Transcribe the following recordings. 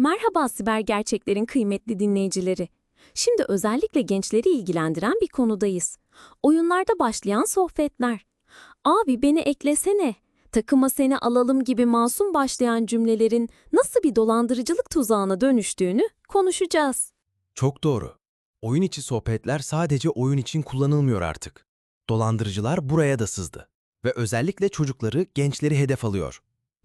Merhaba siber gerçeklerin kıymetli dinleyicileri. Şimdi özellikle gençleri ilgilendiren bir konudayız. Oyunlarda başlayan sohbetler. Abi beni eklesene, takıma seni alalım gibi masum başlayan cümlelerin nasıl bir dolandırıcılık tuzağına dönüştüğünü konuşacağız. Çok doğru. Oyun içi sohbetler sadece oyun için kullanılmıyor artık. Dolandırıcılar buraya da sızdı. Ve özellikle çocukları, gençleri hedef alıyor.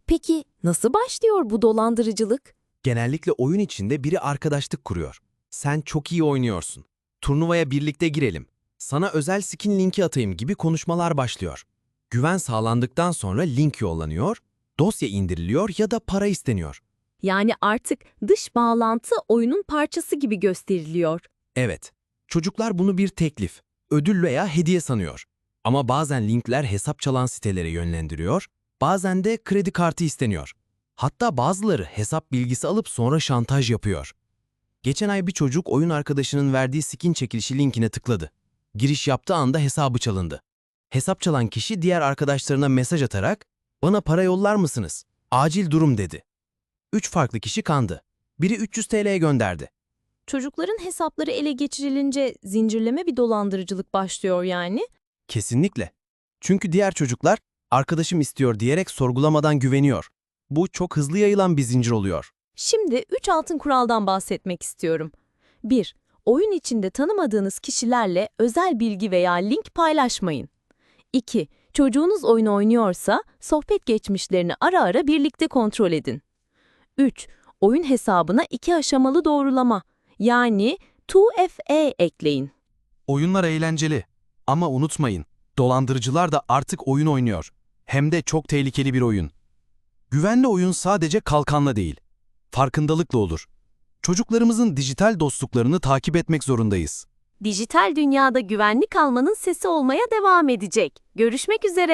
Peki nasıl başlıyor bu dolandırıcılık? Genellikle oyun içinde biri arkadaşlık kuruyor. Sen çok iyi oynuyorsun. Turnuvaya birlikte girelim. Sana özel skin linki atayım gibi konuşmalar başlıyor. Güven sağlandıktan sonra link yollanıyor, dosya indiriliyor ya da para isteniyor. Yani artık dış bağlantı oyunun parçası gibi gösteriliyor. Evet, çocuklar bunu bir teklif, ödül veya hediye sanıyor. Ama bazen linkler hesap çalan sitelere yönlendiriyor, bazen de kredi kartı isteniyor. Hatta bazıları hesap bilgisi alıp sonra şantaj yapıyor. Geçen ay bir çocuk oyun arkadaşının verdiği skin çekilişi linkine tıkladı. Giriş yaptığı anda hesabı çalındı. Hesap çalan kişi diğer arkadaşlarına mesaj atarak "Bana para yollar mısınız? Acil durum." dedi. Üç farklı kişi kandı. Biri 300 TL gönderdi. Çocukların hesapları ele geçirilince zincirleme bir dolandırıcılık başlıyor yani. Kesinlikle. Çünkü diğer çocuklar arkadaşım istiyor diyerek sorgulamadan güveniyor. Bu çok hızlı yayılan bir zincir oluyor. Şimdi 3 altın kuraldan bahsetmek istiyorum. 1. Oyun içinde tanımadığınız kişilerle özel bilgi veya link paylaşmayın. 2. Çocuğunuz oyun oynuyorsa sohbet geçmişlerini ara ara birlikte kontrol edin. 3. Oyun hesabına iki aşamalı doğrulama yani 2FA ekleyin. Oyunlar eğlenceli ama unutmayın, dolandırıcılar da artık oyun oynuyor. Hem de çok tehlikeli bir oyun. Güvenli oyun sadece kalkanla değil, farkındalıkla olur. Çocuklarımızın dijital dostluklarını takip etmek zorundayız. Dijital dünyada güvenli kalmanın sesi olmaya devam edecek. Görüşmek üzere.